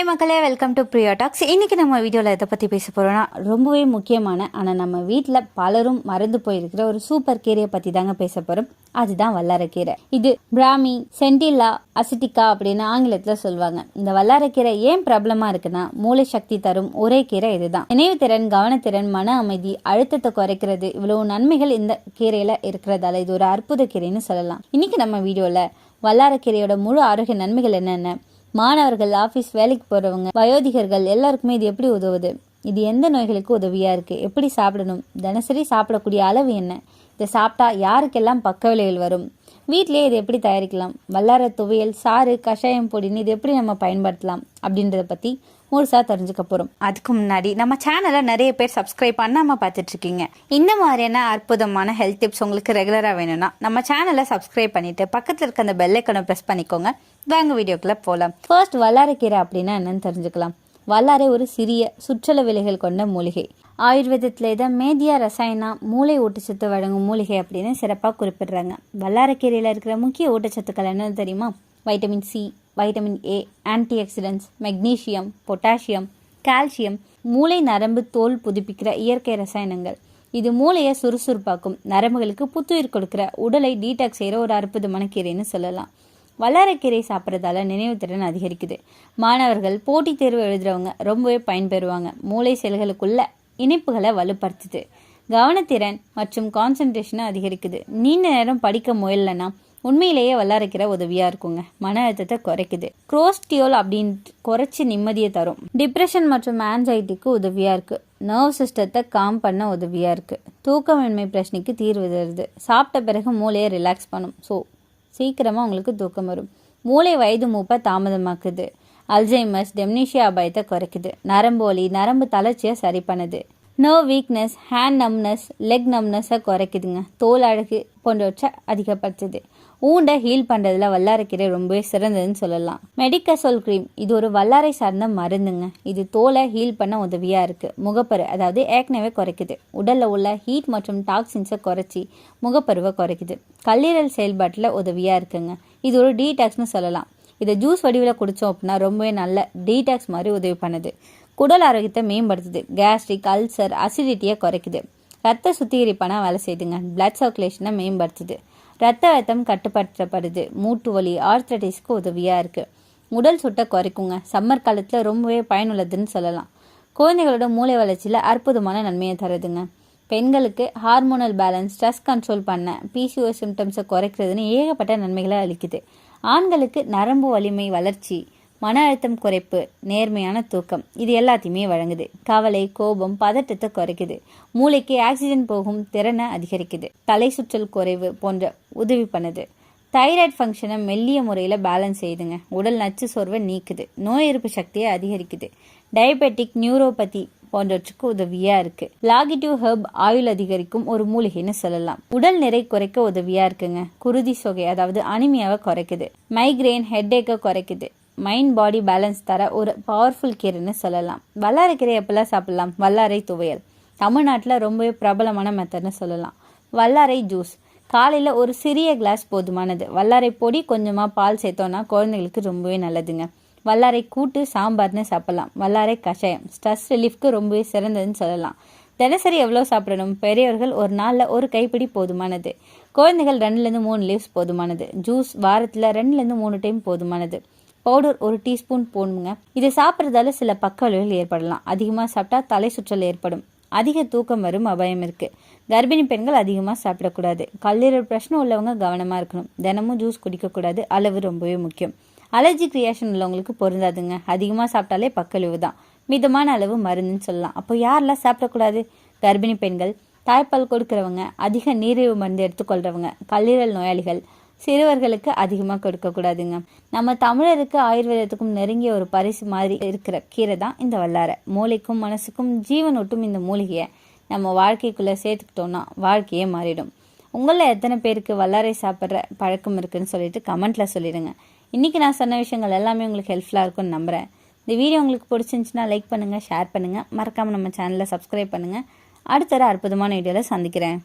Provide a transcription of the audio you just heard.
Hi மக்களே. Welcome to Brio tax இன்னைக்கு நம்ம வீடியோவில் எதை பற்றி பேச போகிறோன்னா ரொம்பவே முக்கியமான ஆனால் நம்ம வீட்டில் பலரும் மறந்து போயிருக்கிற ஒரு சூப்பர் கீரையை பற்றி தாங்க பேச போகிறோம் அதுதான் வல்லாரக்கீரை இது பிராமி சென்டில்லா அசிட்டிகா அப்படின்னு ஆங்கிலத்தில் சொல்லுவாங்க. இந்த வல்லாரக்கீரை ஏன் பிரபலமாக இருக்குன்னா மூளை சக்தி தரும் ஒரே கீரை இதுதான். நினைவுத்திறன் கவனத்திறன் மன அமைதி அழுத்தத்தை குறைக்கிறது இவ்வளவு நன்மைகள் இந்த கீரையில் இருக்கிறதால இது ஒரு அற்புத கீரைன்னு சொல்லலாம். இன்றைக்கி நம்ம வீடியோவில் வல்லாரக்கீரையோட முழு ஆரோக்கிய நன்மைகள் என்னென்ன மாணவர்கள் ஆஃபீஸ் வேலைக்கு போகிறவங்க வயோதிகர்கள் எல்லாருக்குமே இது எப்படி உதவுது? இது எந்த நோய்களுக்கு உதவியாக இருக்குது எப்படி சாப்பிடணும்? தினசரி சாப்பிடக்கூடிய அளவு என்ன? இதை சாப்பிட்டா யாருக்கெல்லாம் பக்க விளைவுகள் வரும்? வீட்டிலேயே இது எப்படி தயாரிக்கலாம்? வல்லார துவையல் சாறு கஷாயம் பொடின்னு இது எப்படி நம்ம பயன்படுத்தலாம்? அப்படின்றத பற்றி முழுசாக தெரிஞ்சுக்க போகிறோம் அதுக்கு முன்னாடி நம்ம சேனலை நிறைய பேர் சப்ஸ்கிரைப் பண்ணாமல் பார்த்துட்டு இருக்கீங்க இந்த மாதிரியான அற்புதமான ஹெல்த் டிப்ஸ் உங்களுக்கு ரெகுலராக வேணும்னா நம்ம சேனலை சப்ஸ்கிரைப் பண்ணிட்டு பக்கத்தில் இருக்க அந்த பெல்லைக்கனை ப்ரெஸ் பண்ணிக்கோங்க. வாங்க வீடியோக்குள்ளே போகலாம் ஃபர்ஸ்ட் வல்லாரக்கீரை அப்படின்னா என்னன்னு தெரிஞ்சுக்கலாம். வல்லாரை ஒரு சிறிய சுற்றள விலைகள் கொண்ட மூலிகை. ஆயுர்வேதத்தில் இதை மேதியா ரசாயனா மூளை ஊட்டச்சத்து வழங்கும் மூலிகை அப்படின்னு சிறப்பாக குறிப்பிடுறாங்க. வல்லாரக்கீரையில் இருக்கிற முக்கிய ஊட்டச்சத்துக்கள் என்னன்னு தெரியுமா? Vitamin C vitamin A antioxidants magnesium potassium calcium மூளை நரம்பு தோல் புதுப்பிக்கிற இயற்கை ரசாயனங்கள். இது மூளையை சுறுசுறுப்பாக்கும். நரம்புகளுக்கு புத்துயிர் கொடுக்கிற உடலை டீடாக்ஸ் செய்கிற ஒரு அற்புதமான கீரைன்னு சொல்லலாம். வல்லாரக்கீரை சாப்பிட்றதால நினைவுத்திறன் அதிகரிக்குது. மாணவர்கள் போட்டித் தேர்வு எழுதுறவங்க ரொம்பவே பயன்பெறுவாங்க. மூளை செல்களுக்குள்ள இணைப்புகளை வலுப்படுத்துது. கவனத்திறன் மற்றும் கான்சன்ட்ரேஷனை அதிகரிக்குது. நீண்ட நேரம் படிக்க முயலனா உண்மையிலேயே வல்லாரைக்கிற உதவியாக இருக்குங்க. மன அழுத்தத்தை குறைக்குது. குரோஸ்டியோல் அப்படின்னு குறைச்சி நிம்மதியை தரும். டிப்ரெஷன் மற்றும் ஆன்சைட்டிக்கு உதவியாக இருக்குது நர்வ் சிஸ்டத்தை காம் பண்ண உதவியாக இருக்குது தூக்கமின்மை பிரச்சனைக்கு தீர்வு தருது. சாப்பிட்ட பிறகு மூளையை ரிலாக்ஸ் பண்ணும். ஸோ சீக்கிரமாக உங்களுக்கு தூக்கம் வரும். மூளை வயது மூப்பை தாமதமாக்குது. அல்சைமஸ் டெம்னிஷியா அபாயத்தை குறைக்குது. நரம்பு வலி நரம்பு தளர்ச்சியை சரி பண்ணுது. Nerve weakness hand numbness leg நம்னஸை குறைக்குதுங்க. தோல் அழகு போன்றவற்றை அதிகப்படுத்துது. ஊண்டை ஹீல் பண்ணுறதுல வல்லாரைக்கீரை ரொம்பவே சிறந்ததுன்னு சொல்லலாம். மெடிக்கசோல் க்ரீம் இது ஒரு வல்லாரை சார்ந்த மருந்துங்க. இது தோலை ஹீல் பண்ண உதவியாக இருக்குது முகப்பரு அதாவது ஏக்னவே குறைக்குது. உடலில் உள்ள ஹீட் மற்றும் டாக்ஸின்ஸை குறைச்சி முகப்பருவை குறைக்குது. கல்லீரல் செயல்பாட்டில் உதவியாக இருக்குங்க. இது ஒரு டீடாக்ஸ்னு சொல்லலாம். இதை ஜூஸ் வடிவில் குடித்தோம் அப்படின்னா ரொம்பவே நல்ல டீடாக்ஸ் மாதிரி உதவி பண்ணுது. குடல் ஆரோக்கியத்தை மேம்படுத்துது. கேஸ்ட்ரிக் அல்சர் அசிடிட்டியை குறைக்குது. ரத்த சுத்திகரிப்பானா வேலை செய்யுதுங்க. பிளட் சர்க்குலேஷனை மேம்படுத்துது. ரத்த அழுத்தம் கட்டுப்படுத்தப்படுது. மூட்டு வலி ஆர்த்தரைட்டிஸ்க்கு உதவியாக இருக்குது உடல் சுட்டை குறைக்குங்க. சம்மர் காலத்தில் ரொம்பவே பயனுள்ளதுன்னு சொல்லலாம். குழந்தைகளோட மூளை வளர்ச்சியில் அற்புதமான நன்மையை தருதுங்க. பெண்களுக்கு ஹார்மோனல் பேலன்ஸ் ஸ்ட்ரெஸ் கண்ட்ரோல் பண்ண பிசிஓ சிம்டம்ஸை குறைக்கிறதுன்னு ஏகப்பட்ட நன்மைகளை அளிக்குது. ஆண்களுக்கு நரம்பு வலிமை வளர்ச்சி மன அழுத்தம் குறைப்பு நேர்மையான தூக்கம் இது எல்லாத்தையுமே வழங்குது. கவலை கோபம் பதட்டத்தை குறைக்குது. மூளைக்கு ஆக்சிஜன் போகும் திறனை அதிகரிக்குது. தலை சுற்றல் குறைவு போன்ற உதவி பண்ணுது. தைராய்டு ஃபங்க்ஷனை மெல்லிய முறையில் பேலன்ஸ் செய்யுதுங்க உடல் நச்சு சோர்வை நீக்குது. நோய் எதிர்ப்பு சக்தியை அதிகரிக்குது. டயபெட்டிக் நியூரோபதி போன்றவற்றுக்கு உதவியா இருக்கு. லாகிட்டிவ் ஹெர்ப் ஆயுள் அதிகரிக்கும் ஒரு மூலிகைன்னு சொல்லலாம். உடல் நிறை குறைக்க உதவியா இருக்குங்க. குருதி சொகை அதாவது அனிமியாவை குறைக்குது. மைக்ரேன் ஹெட்டேக்கை குறைக்குது. மைண்ட் பாடி பேலன்ஸ் தர ஒரு பவர்ஃபுல் கீரைன்னு சொல்லலாம். வல்லாரை கீரை எப்பெல்லாம் சாப்பிடலாம்? வல்லாரை துவையல். தமிழ்நாட்டில் ரொம்பவே பிரபலமான மெத்தட்னு சொல்லலாம். வல்லாரை ஜூஸ் காலையில் ஒரு சிறிய கிளாஸ் போதுமானது. வல்லாரை பொடி கொஞ்சமாக பால் சேர்த்தோன்னா குழந்தைங்களுக்கு ரொம்பவே நல்லதுங்க. வல்லாரை கூட்டு சாம்பார்னு சாப்பிடலாம். வல்லாரை கஷாயம். ஸ்ட்ரெஸ் ரிலீஃப்க்கு ரொம்பவே சிறந்ததுன்னு சொல்லலாம். தினசரி எவ்வளோ சாப்பிடணும்? பெரியவர்கள் ஒரு நாளில் ஒரு கைப்பிடி போதுமானது. குழந்தைகள் ரெண்டுலேருந்து மூணு லீவ்ஸ் போதுமானது. ஜூஸ் வாரத்தில் ரெண்டுலேருந்து மூணு டைம் போதுமானது. பவுடர் ஒரு டீஸ்பூன் போடணுங்க. இதை சாப்பிட்றதால சில பக்க விளைவுகள் ஏற்படலாம். அதிகமாக சாப்பிட்டா தலை சுற்றல் ஏற்படும். அதிக தூக்கம் வரும் அபாயம் இருக்கு. கர்ப்பிணி பெண்கள் அதிகமாக சாப்பிடக்கூடாது. கல்லீரல் பிரச்சனை உள்ளவங்க கவனமாக இருக்கணும். தினமும் ஜூஸ் குடிக்கக்கூடாது. அளவு ரொம்பவே முக்கியம். அலர்ஜிக் ரியாக்ஷன் உள்ளவங்களுக்கு பொருந்தாதுங்க. அதிகமாக சாப்பிட்டாலே பக்கழிவு தான். மிதமான அளவு மருந்துன்னு சொல்லலாம். அப்போ யாரெல்லாம் சாப்பிடக்கூடாது? கர்ப்பிணி பெண்கள் தாய்ப்பால் கொடுக்குறவங்க அதிக நீரிழிவு மருந்து எடுத்துக்கொள்றவங்க கல்லீரல் நோயாளிகள் சிறுவர்களுக்கு அதிகமாக கொடுக்கக்கூடாதுங்க. நம்ம தமிழருக்கு ஆயுர்வேதத்துக்கும் நெருங்கிய ஒரு பரிசு மாதிரி இருக்கிற கீரை தான் இந்த வல்லாரை. மூளைக்கும் மனசுக்கும் ஜீவனொட்டும் இந்த மூலிகையை நம்ம வாழ்க்கைக்குள்ளே சேர்த்துக்கிட்டோம்னா வாழ்க்கையே மாறிடும். உங்களில் எத்தனை பேருக்கு வல்லாரை சாப்பிட்ற பழக்கம் இருக்குன்னு சொல்லிட்டு கமெண்ட்டில் சொல்லிடுங்க. இன்றைக்கி நான் சொன்ன விஷயங்கள் எல்லாமே உங்களுக்கு ஹெல்ப்ஃபுல்லாக இருக்கும்னு நம்புகிறேன் இந்த வீடியோ உங்களுக்கு பிடிச்சிருந்துச்சுன்னா லைக் பண்ணுங்கள் ஷேர் பண்ணுங்கள் மறக்காமல் நம்ம சேனலை சப்ஸ்கிரைப் பண்ணுங்கள் அடுத்த ஒரு அற்புதமான வீடியோவில் சந்திக்கிறேன்.